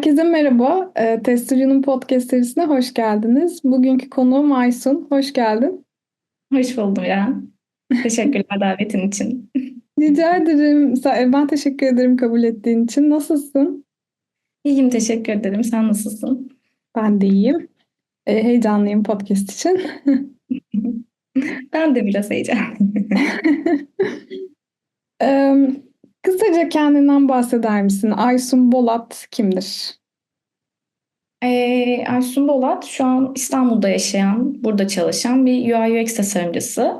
Herkese merhaba. E, Testocu'nun podcast serisine hoş geldiniz. Bugünkü konuğum Aysun. Hoş geldin. Hoş buldum ya. Teşekkürler davetin için. Rica ederim. E, ben teşekkür ederim kabul ettiğin için. Nasılsın? İyiyim, teşekkür ederim. Sen nasılsın? Ben de iyiyim. E, heyecanlıyım podcast için. ben de biraz heyecanlıyım. kısaca kendinden bahseder misin? Aysun Bolat kimdir? Ee, Aysun Bolat şu an İstanbul'da yaşayan, burada çalışan bir UI UX tasarımcısı.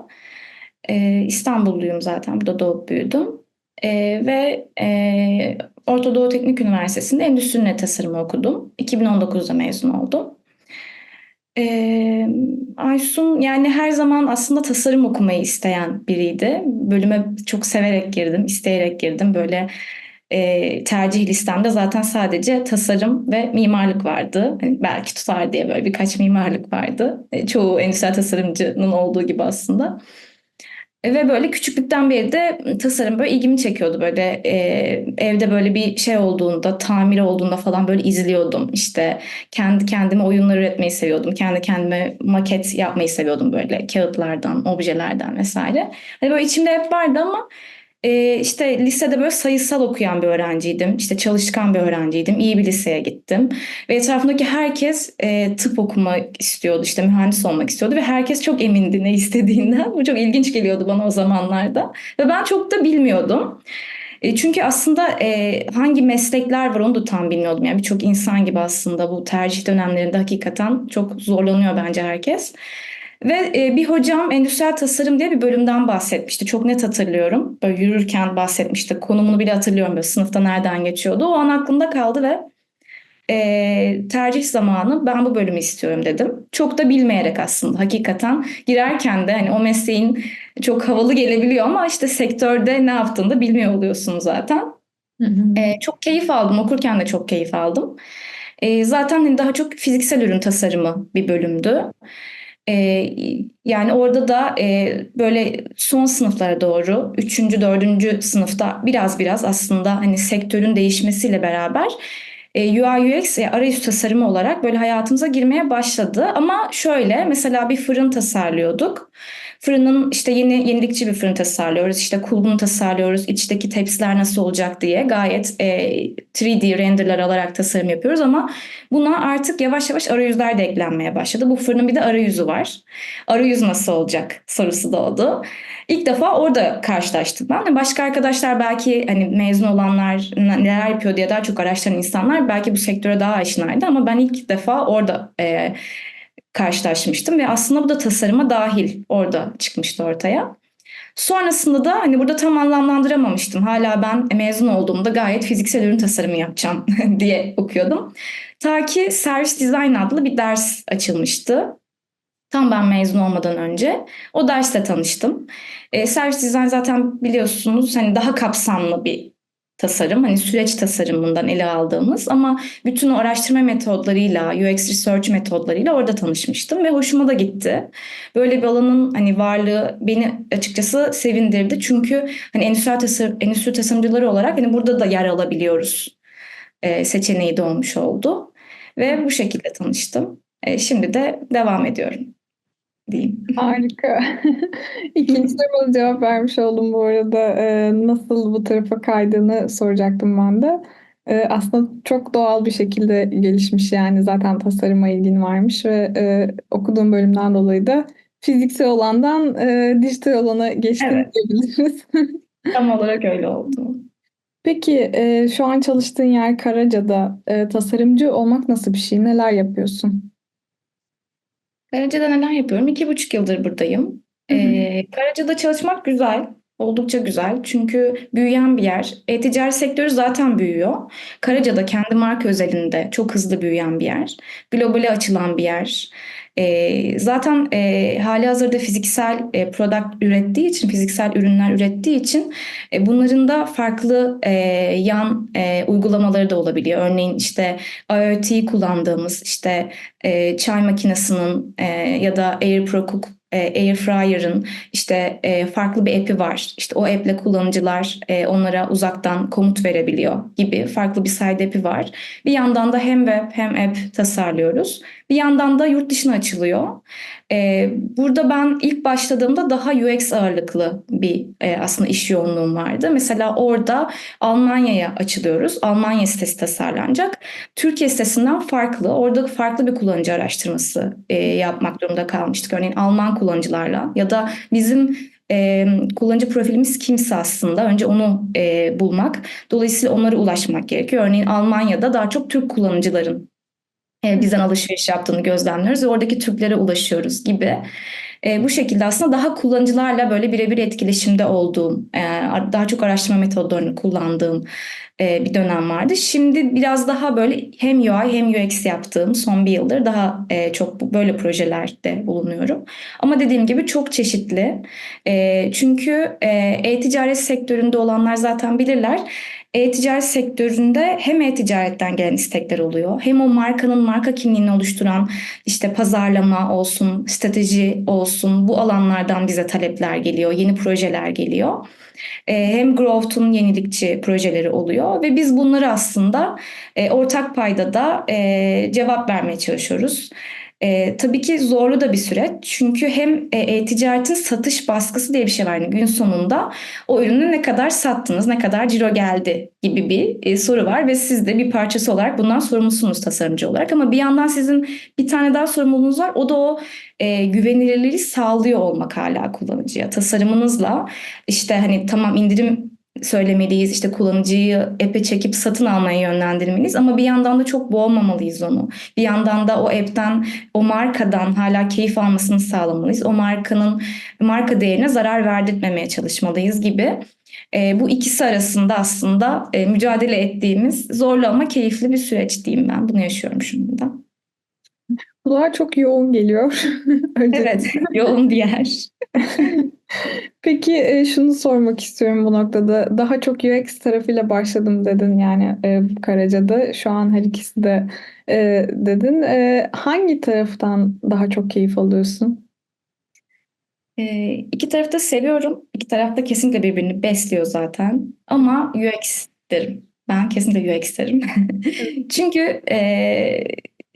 Ee, İstanbulluyum zaten, burada doğup büyüdüm. Ee, ve e, Orta Doğu Teknik Üniversitesi'nde Endüstri Tasarımı okudum. 2019'da mezun oldum. Ee, Aysun yani her zaman aslında tasarım okumayı isteyen biriydi. Bölüme çok severek girdim, isteyerek girdim. Böyle e, tercih listemde zaten sadece tasarım ve mimarlık vardı. Yani belki tutar diye böyle birkaç mimarlık vardı. E, çoğu endüstriyel tasarımcının olduğu gibi aslında. Ve böyle küçüklükten beri de tasarım böyle ilgimi çekiyordu. Böyle e, evde böyle bir şey olduğunda, tamir olduğunda falan böyle izliyordum. İşte kendi kendime oyunlar üretmeyi seviyordum. Kendi kendime maket yapmayı seviyordum böyle kağıtlardan, objelerden vesaire. Hani böyle içimde hep vardı ama e, işte lisede böyle sayısal okuyan bir öğrenciydim. İşte çalışkan bir öğrenciydim. İyi bir liseye gittim. Ve etrafındaki herkes e, tıp okumak istiyordu. işte mühendis olmak istiyordu. Ve herkes çok emindi ne istediğinden. Bu çok ilginç geliyordu bana o zamanlarda. Ve ben çok da bilmiyordum. E, çünkü aslında e, hangi meslekler var onu da tam bilmiyordum. Yani birçok insan gibi aslında bu tercih dönemlerinde hakikaten çok zorlanıyor bence herkes. Ve e, bir hocam endüstriyel tasarım diye bir bölümden bahsetmişti. Çok net hatırlıyorum. Böyle yürürken bahsetmişti. Konumunu bile hatırlıyorum böyle sınıfta nereden geçiyordu. O an aklımda kaldı ve e, tercih zamanı ben bu bölümü istiyorum dedim. Çok da bilmeyerek aslında hakikaten girerken de hani o mesleğin çok havalı gelebiliyor ama işte sektörde ne yaptığını da bilmiyor oluyorsun zaten. Hı hı. E, çok keyif aldım okurken de çok keyif aldım. E, zaten hani daha çok fiziksel ürün tasarımı bir bölümdü. Ee, yani orada da e, böyle son sınıflara doğru, üçüncü, dördüncü sınıfta biraz biraz aslında hani sektörün değişmesiyle beraber e, UI UX e, arayüz tasarımı olarak böyle hayatımıza girmeye başladı. Ama şöyle mesela bir fırın tasarlıyorduk. Fırının işte yeni yenilikçi bir fırın tasarlıyoruz. İşte kulbunu tasarlıyoruz. İçteki tepsiler nasıl olacak diye gayet e, 3D renderler alarak tasarım yapıyoruz ama buna artık yavaş yavaş arayüzler de eklenmeye başladı. Bu fırının bir de arayüzü var. Arayüz nasıl olacak sorusu doğdu. İlk defa orada karşılaştım ben. Başka arkadaşlar belki hani mezun olanlar neler yapıyor diye daha çok araştıran insanlar belki bu sektöre daha aşinaydı ama ben ilk defa orada e, karşılaşmıştım ve aslında bu da tasarıma dahil orada çıkmıştı ortaya. Sonrasında da hani burada tam anlamlandıramamıştım. Hala ben mezun olduğumda gayet fiziksel ürün tasarımı yapacağım diye okuyordum. Ta ki Service Design adlı bir ders açılmıştı. Tam ben mezun olmadan önce o derste tanıştım. E, Service Design zaten biliyorsunuz hani daha kapsamlı bir tasarım, hani süreç tasarımından ele aldığımız ama bütün o araştırma metodlarıyla, UX research metodlarıyla orada tanışmıştım ve hoşuma da gitti. Böyle bir alanın hani varlığı beni açıkçası sevindirdi. Çünkü hani endüstri, tasarım, endüstri tasarımcıları olarak hani burada da yer alabiliyoruz e, seçeneği doğmuş oldu. Ve bu şekilde tanıştım. E, şimdi de devam ediyorum diyeyim. Harika. İkinci soruma cevap vermiş oldum bu arada. Ee, nasıl bu tarafa kaydığını soracaktım ben de. Ee, aslında çok doğal bir şekilde gelişmiş yani zaten tasarıma ilgin varmış ve e, okuduğum bölümden dolayı da fiziksel olandan e, dijital olana geçtim evet. diyebiliriz. Tam olarak öyle oldu. Peki e, şu an çalıştığın yer Karaca'da. E, tasarımcı olmak nasıl bir şey? Neler yapıyorsun? Karaca'da neler yapıyorum? İki buçuk yıldır buradayım. Hı hı. Ee, Karaca'da çalışmak güzel. Oldukça güzel. Çünkü büyüyen bir yer. E-ticaret sektörü zaten büyüyor. Karaca'da kendi marka özelinde çok hızlı büyüyen bir yer. Globale açılan bir yer. E, zaten e, hali hazırda fiziksel e, product ürettiği için, fiziksel ürünler ürettiği için e, bunların da farklı e, yan e, uygulamaları da olabiliyor. Örneğin işte IoT kullandığımız işte e, çay makinesinin e, ya da AirPro e, Airfryer'ın işte e, farklı bir app'i var. İşte o app'le kullanıcılar e, onlara uzaktan komut verebiliyor gibi farklı bir side app'i var. Bir yandan da hem web hem app tasarlıyoruz. Bir yandan da yurt dışına açılıyor. E, burada ben ilk başladığımda daha UX ağırlıklı bir e, aslında iş yoğunluğum vardı. Mesela orada Almanya'ya açılıyoruz. Almanya sitesi tasarlanacak. Türkiye sitesinden farklı. Orada farklı bir kullanıcı araştırması e, yapmak durumunda kalmıştık. Örneğin Alman kullanıcılarla ya da bizim e, kullanıcı profilimiz kimse aslında önce onu bulmak. Dolayısıyla onlara ulaşmak gerekiyor. Örneğin Almanya'da daha çok Türk kullanıcıların bizden alışveriş yaptığını gözlemliyoruz ve oradaki Türklere ulaşıyoruz gibi. E, bu şekilde aslında daha kullanıcılarla böyle birebir etkileşimde olduğum, e, daha çok araştırma metodlarını kullandığım e, bir dönem vardı. Şimdi biraz daha böyle hem UI hem UX yaptığım son bir yıldır daha e, çok böyle projelerde bulunuyorum. Ama dediğim gibi çok çeşitli. E, çünkü e, e-ticaret sektöründe olanlar zaten bilirler e-ticaret sektöründe hem e-ticaretten gelen istekler oluyor hem o markanın marka kimliğini oluşturan işte pazarlama olsun, strateji olsun bu alanlardan bize talepler geliyor, yeni projeler geliyor. E, hem Growth'un yenilikçi projeleri oluyor ve biz bunları aslında e, ortak payda da e, cevap vermeye çalışıyoruz. E, tabii ki zorlu da bir süreç. Çünkü hem e, e-ticaretin satış baskısı diye bir şey var. Yani gün sonunda o ürünü ne kadar sattınız, ne kadar ciro geldi gibi bir e, soru var ve siz de bir parçası olarak bundan sorumlusunuz tasarımcı olarak. Ama bir yandan sizin bir tane daha sorumluluğunuz var. O da o e, güvenilirliği sağlıyor olmak hala kullanıcıya. Tasarımınızla işte hani tamam indirim söylemeliyiz. İşte kullanıcıyı app'e çekip satın almaya yönlendirmeliyiz ama bir yandan da çok boğmamalıyız onu. Bir yandan da o app'ten, o markadan hala keyif almasını sağlamalıyız. O markanın marka değerine zarar verdirtmemeye çalışmalıyız gibi. E, bu ikisi arasında aslında e, mücadele ettiğimiz zorlu ama keyifli bir süreç diyeyim ben. Bunu yaşıyorum şu. Kulağa çok yoğun geliyor. evet, yoğun bir yer. Peki e, şunu sormak istiyorum bu noktada. Daha çok UX tarafıyla başladım dedin yani e, Karaca'da. Şu an her ikisi de e, dedin. Hangi taraftan daha çok keyif alıyorsun? İki tarafı da seviyorum. İki taraf da kesinlikle birbirini besliyor zaten. Ama UX derim. Ben kesinlikle UX derim. Çünkü e,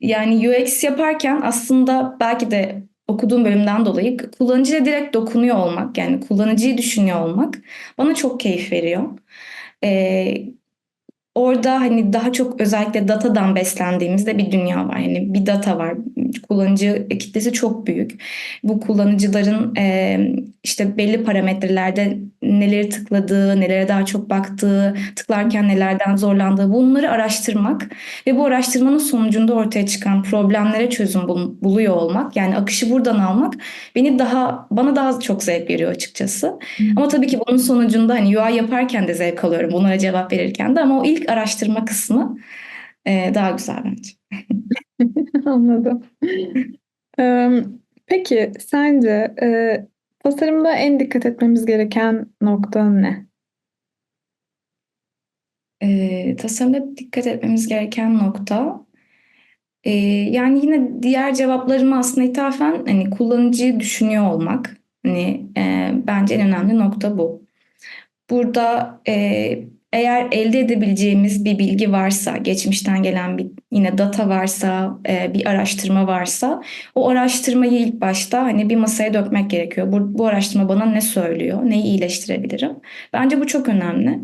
yani UX yaparken aslında belki de okuduğum bölümden dolayı kullanıcıya direkt dokunuyor olmak yani kullanıcıyı düşünüyor olmak bana çok keyif veriyor. Ee, orada hani daha çok özellikle datadan beslendiğimizde bir dünya var. Yani bir data var. Kullanıcı kitlesi çok büyük. Bu kullanıcıların e, işte belli parametrelerde neleri tıkladığı, nelere daha çok baktığı, tıklarken nelerden zorlandığı bunları araştırmak ve bu araştırmanın sonucunda ortaya çıkan problemlere çözüm bul- buluyor olmak yani akışı buradan almak beni daha bana daha çok zevk veriyor açıkçası. Hmm. Ama tabii ki bunun sonucunda hani UI yaparken de zevk alıyorum bunlara cevap verirken de ama o ilk araştırma kısmı e, daha güzel bence. Anladım. Peki sence e, tasarımda en dikkat etmemiz gereken nokta ne? E, tasarımda dikkat etmemiz gereken nokta e, yani yine diğer cevaplarıma aslında ithafen hani kullanıcıyı düşünüyor olmak. Hani e, bence en önemli nokta bu. Burada e, eğer elde edebileceğimiz bir bilgi varsa, geçmişten gelen bir yine data varsa, e, bir araştırma varsa o araştırmayı ilk başta hani bir masaya dökmek gerekiyor. Bu, bu araştırma bana ne söylüyor, neyi iyileştirebilirim? Bence bu çok önemli.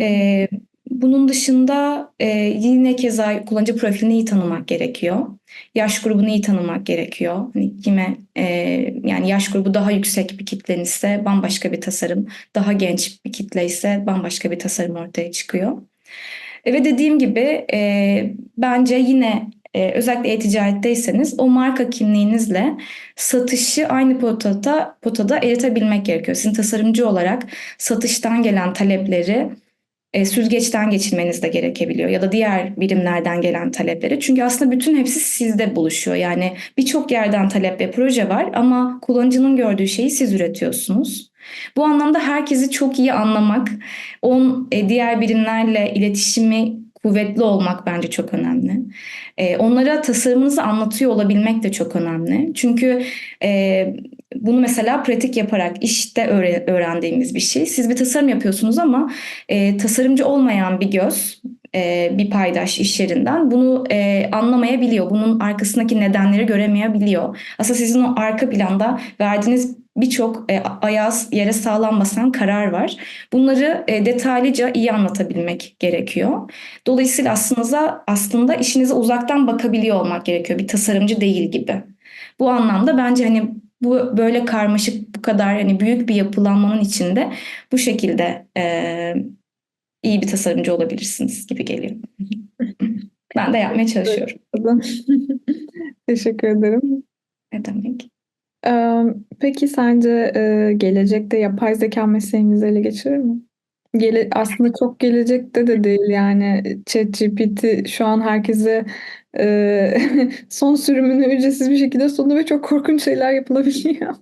E, bunun dışında e, yine keza kullanıcı profilini iyi tanımak gerekiyor. Yaş grubunu iyi tanımak gerekiyor. Hani kime e, yani yaş grubu daha yüksek bir kitlen ise bambaşka bir tasarım, daha genç bir kitle ise bambaşka bir tasarım ortaya çıkıyor. Ve dediğim gibi e, bence yine e, özellikle e-ticaretteyseniz o marka kimliğinizle satışı aynı potada, potada eritebilmek gerekiyor. Sizin tasarımcı olarak satıştan gelen talepleri e, süzgeçten geçirmeniz de gerekebiliyor ya da diğer birimlerden gelen talepleri. Çünkü aslında bütün hepsi sizde buluşuyor. Yani birçok yerden talep ve proje var ama kullanıcının gördüğü şeyi siz üretiyorsunuz. Bu anlamda herkesi çok iyi anlamak, on e, diğer birimlerle iletişimi kuvvetli olmak bence çok önemli. E, onlara tasarımınızı anlatıyor olabilmek de çok önemli. Çünkü e, bunu mesela pratik yaparak işte öğre- öğrendiğimiz bir şey. Siz bir tasarım yapıyorsunuz ama tasarımcı olmayan bir göz, bir paydaş iş yerinden bunu e, anlamayabiliyor. Bunun arkasındaki nedenleri göremeyebiliyor. Aslında sizin o arka planda verdiğiniz birçok e, ayağı yere sağlam basan karar var. Bunları e, detaylıca iyi anlatabilmek gerekiyor. Dolayısıyla aslında aslında işinize uzaktan bakabiliyor olmak gerekiyor. Bir tasarımcı değil gibi. Bu anlamda bence hani bu böyle karmaşık bu kadar hani büyük bir yapılanmanın içinde bu şekilde e, iyi bir tasarımcı olabilirsiniz gibi geliyor. Ben de yapmaya çalışıyorum. Teşekkür ederim. Ne demek? Peki sence gelecekte yapay zeka mesleğimizi ele geçirir mi? Gele, aslında çok gelecekte de değil yani ChatGPT şu an herkese e, son sürümünü ücretsiz bir şekilde sundu ve çok korkunç şeyler yapılabiliyor.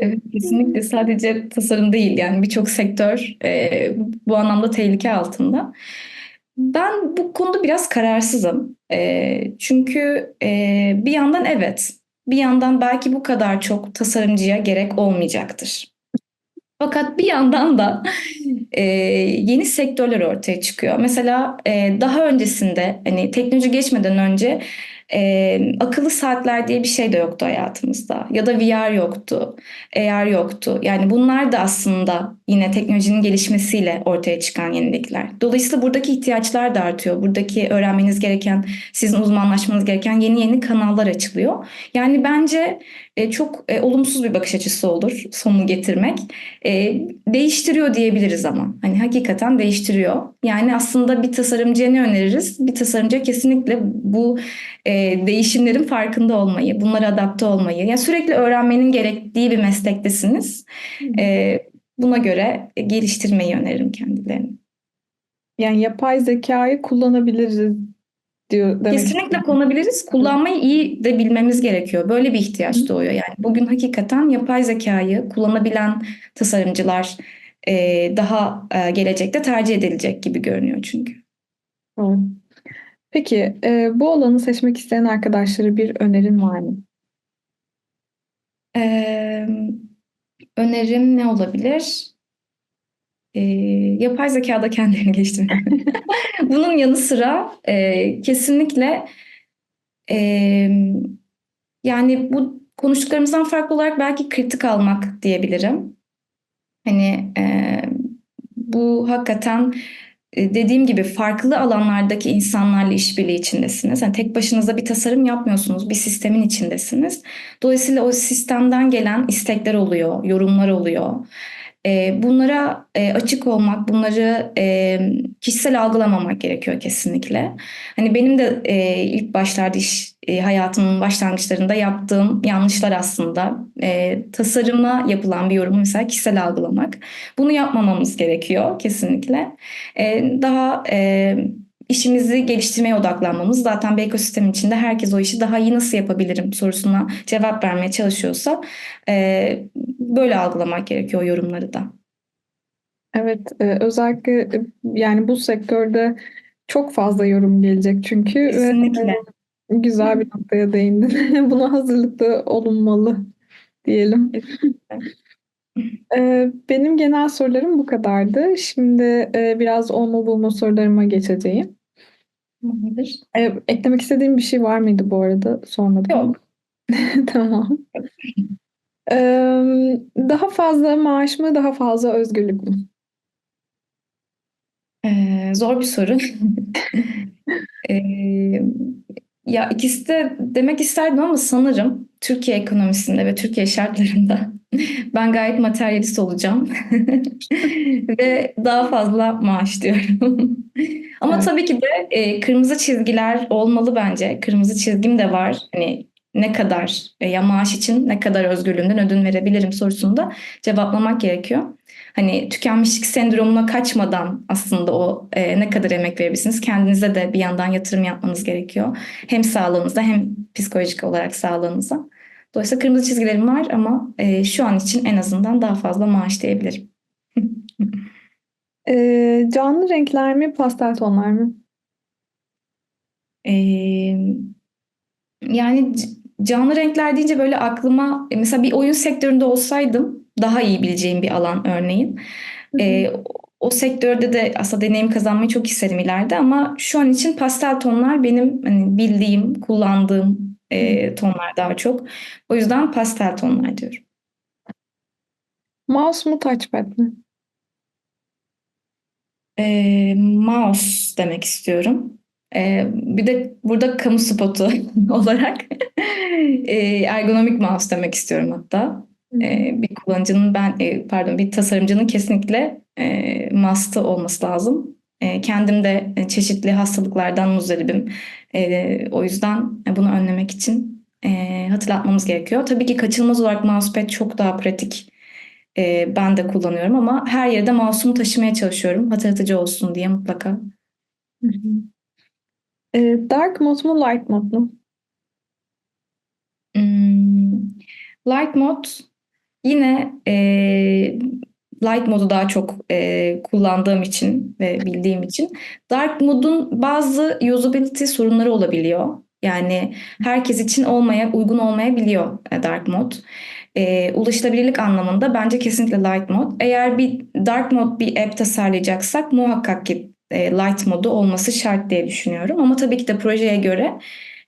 Evet, kesinlikle sadece tasarım değil yani birçok sektör e, bu anlamda tehlike altında. Ben bu konuda biraz kararsızım. E, çünkü e, bir yandan evet, bir yandan belki bu kadar çok tasarımcıya gerek olmayacaktır. Fakat bir yandan da e, yeni sektörler ortaya çıkıyor. Mesela e, daha öncesinde hani teknoloji geçmeden önce e, akıllı saatler diye bir şey de yoktu hayatımızda. Ya da VR yoktu, AR yoktu. Yani bunlar da aslında yine teknolojinin gelişmesiyle ortaya çıkan yenilikler. Dolayısıyla buradaki ihtiyaçlar da artıyor. Buradaki öğrenmeniz gereken, sizin uzmanlaşmanız gereken yeni yeni kanallar açılıyor. Yani bence e, çok e, olumsuz bir bakış açısı olur sonunu getirmek. E, değiştiriyor diyebiliriz ama. Hani hakikaten değiştiriyor. Yani aslında bir tasarımcıya ne öneririz? Bir tasarımcıya kesinlikle bu e, değişimlerin farkında olmayı, bunlara adapte olmayı. Yani sürekli öğrenmenin gerektiği bir meslektesiniz. E, buna göre geliştirmeyi öneririm kendilerini. Yani yapay zekayı kullanabiliriz diyor demek Kesinlikle kullanabiliriz. Kullanmayı iyi de bilmemiz gerekiyor. Böyle bir ihtiyaç doğuyor. Yani bugün hakikaten yapay zekayı kullanabilen tasarımcılar e, daha e, gelecekte tercih edilecek gibi görünüyor çünkü. Evet. Peki e, bu alanı seçmek isteyen arkadaşlara bir önerin var mı? Ee, önerim ne olabilir? Ee, yapay zekada kendilerini geliştirmek. Bunun yanı sıra e, kesinlikle e, yani bu konuştuklarımızdan farklı olarak belki kritik almak diyebilirim. Hani e, bu hakikaten dediğim gibi farklı alanlardaki insanlarla işbirliği içindesiniz. Yani tek başınıza bir tasarım yapmıyorsunuz, bir sistemin içindesiniz. Dolayısıyla o sistemden gelen istekler oluyor, yorumlar oluyor. E, bunlara e, açık olmak, bunları e, kişisel algılamamak gerekiyor kesinlikle. Hani benim de e, ilk başlarda iş hayatımın başlangıçlarında yaptığım yanlışlar aslında e, tasarıma yapılan bir yorumu mesela kişisel algılamak. Bunu yapmamamız gerekiyor kesinlikle. Daha işimizi geliştirmeye odaklanmamız. Zaten bir ekosistemin içinde herkes o işi daha iyi nasıl yapabilirim sorusuna cevap vermeye çalışıyorsa e, böyle algılamak gerekiyor yorumları da. Evet, e, özellikle e, yani bu sektörde çok fazla yorum gelecek çünkü Kesinlikle. e, güzel bir noktaya değindin. Buna hazırlıklı olunmalı diyelim. Benim genel sorularım bu kadardı. Şimdi biraz olma bulma sorularıma geçeceğim. Tamamdır. E, eklemek istediğim bir şey var mıydı bu arada? Sormadım. Yok. Tamam. E, daha fazla maaş mı, daha fazla özgürlük mü? Ee, zor bir soru. Ee, ya ikisi de demek isterdim ama sanırım Türkiye ekonomisinde ve Türkiye şartlarında ben gayet materyalist olacağım ve daha fazla maaş diyorum. Ama Evet. tabii ki de e, kırmızı çizgiler olmalı bence. Kırmızı çizgim de var. Hani ne kadar e, ya maaş için ne kadar özgürlüğümden ödün verebilirim sorusunu da cevaplamak gerekiyor. Hani tükenmişlik sendromuna kaçmadan aslında o e, ne kadar emek verebilirsiniz. Kendinize de bir yandan yatırım yapmanız gerekiyor. Hem sağlığınıza hem psikolojik olarak sağlığınıza. Dolayısıyla kırmızı çizgilerim var ama e, şu an için en azından daha fazla maaş diyebilirim. E, canlı renkler mi, pastel tonlar mı? E, yani canlı renkler deyince böyle aklıma e, mesela bir oyun sektöründe olsaydım daha iyi bileceğim bir alan örneğin. E, o sektörde de aslında deneyim kazanmayı çok isterim ileride ama şu an için pastel tonlar benim hani bildiğim, kullandığım e, tonlar daha çok. O yüzden pastel tonlar diyorum. Mouse mu touchpad mi? E, mouse demek istiyorum. E, bir de burada kamu spotu olarak e, ergonomik mouse demek istiyorum hatta. E, bir kullanıcının ben e, pardon bir tasarımcının kesinlikle e, must'ı olması lazım. E, kendim de e, çeşitli hastalıklardan muzdaribim. E, o yüzden bunu önlemek için e, hatırlatmamız gerekiyor. Tabii ki kaçınılmaz olarak mousepad çok daha pratik. E, ben de kullanıyorum ama her yerde mouse'umu taşımaya çalışıyorum. Hatırlatıcı olsun diye mutlaka. Hı hı. E, dark mode mu light mode mu? Hmm, light mode yine e, light modu daha çok e, kullandığım için ve bildiğim için dark modun bazı usability sorunları olabiliyor. Yani herkes için olmaya uygun olmayabiliyor e, dark mod. E, ulaşılabilirlik anlamında bence kesinlikle light mod. Eğer bir dark mod bir app tasarlayacaksak muhakkak ki e, light modu olması şart diye düşünüyorum. Ama tabii ki de projeye göre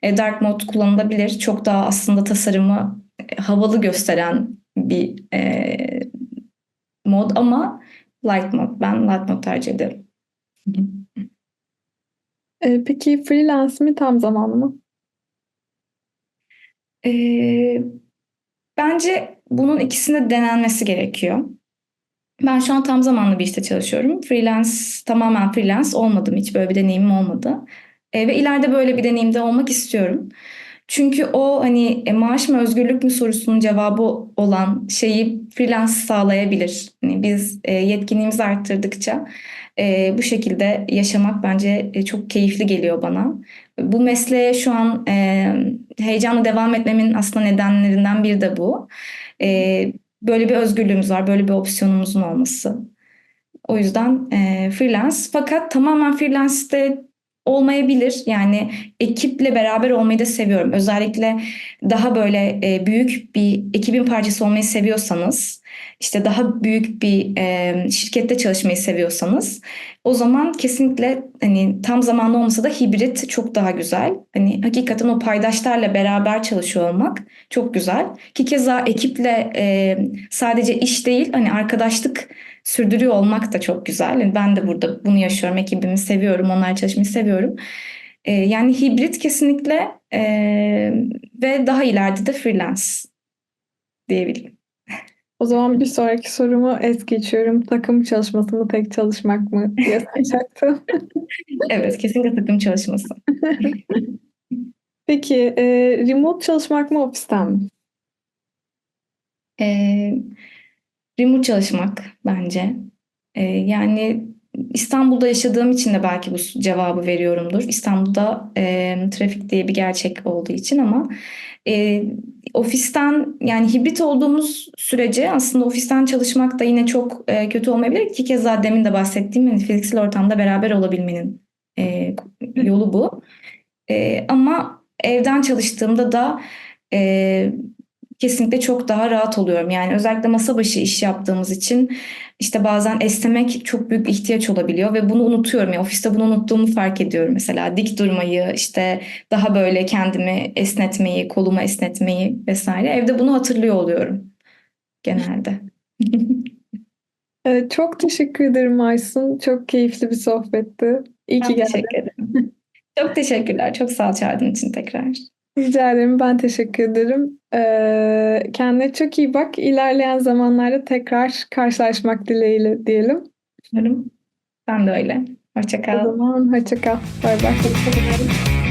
e, dark mod kullanılabilir. Çok daha aslında tasarımı e, havalı gösteren bir e, mod ama light mod. Ben light mod tercih ederim. E, peki freelance mi tam zamanlı mı? E, bence bunun ikisinde denenmesi gerekiyor. Ben şu an tam zamanlı bir işte çalışıyorum. Freelance, tamamen freelance olmadım. Hiç böyle bir deneyimim olmadı. E, ve ileride böyle bir deneyimde olmak istiyorum. Çünkü o hani e, maaş mı özgürlük mü sorusunun cevabı olan şeyi freelance sağlayabilir. Hani biz e, yetkinliğimizi arttırdıkça e, bu şekilde yaşamak bence e, çok keyifli geliyor bana. Bu mesleğe şu an e, heyecanla devam etmemin aslında nedenlerinden biri de bu. E, böyle bir özgürlüğümüz var, böyle bir opsiyonumuzun olması. O yüzden e, freelance fakat tamamen freelance'de olmayabilir. Yani ekiple beraber olmayı da seviyorum. Özellikle daha böyle e, büyük bir ekibin parçası olmayı seviyorsanız, işte daha büyük bir e, şirkette çalışmayı seviyorsanız, o zaman kesinlikle hani tam zamanlı olmasa da hibrit çok daha güzel. Hani hakikaten o paydaşlarla beraber çalışıyor olmak çok güzel. Ki keza ekiple e, sadece iş değil, hani arkadaşlık sürdürüyor olmak da çok güzel. Yani ben de burada bunu yaşıyorum. Ekibimi seviyorum. Onlar çalışmayı seviyorum. Ee, yani hibrit kesinlikle e, ve daha ileride de freelance diyebilirim. O zaman bir sonraki sorumu es geçiyorum. Takım çalışması mı tek çalışmak mı diye soracaktım. evet kesinlikle takım çalışması. Peki e, remote çalışmak mı ofisten mi? E, remote çalışmak bence. E, yani İstanbul'da yaşadığım için de belki bu cevabı veriyorumdur. İstanbul'da e, trafik diye bir gerçek olduğu için ama e, ofisten yani hibrit olduğumuz sürece aslında ofisten çalışmak da yine çok e, kötü olmayabilir. İki kez daha demin de bahsettiğim yani fiziksel ortamda beraber olabilmenin e, yolu bu. E, ama evden çalıştığımda da e, kesinlikle çok daha rahat oluyorum. Yani özellikle masa başı iş yaptığımız için işte bazen esnemek çok büyük ihtiyaç olabiliyor ve bunu unutuyorum. Yani ofiste bunu unuttuğumu fark ediyorum mesela. Dik durmayı, işte daha böyle kendimi esnetmeyi, kolumu esnetmeyi vesaire. Evde bunu hatırlıyor oluyorum genelde. Evet, çok teşekkür ederim Aysun. Çok keyifli bir sohbetti. İyi ki Ben geldin. teşekkür ederim. Çok teşekkürler. Çok sağ ol çağırdığın için tekrar. Rica ederim. Ben teşekkür ederim. Ee, kendine çok iyi bak. İlerleyen zamanlarda tekrar karşılaşmak dileğiyle diyelim. Umarım. Ben de öyle. Hoşça O zaman hoşça kal. Bay bay.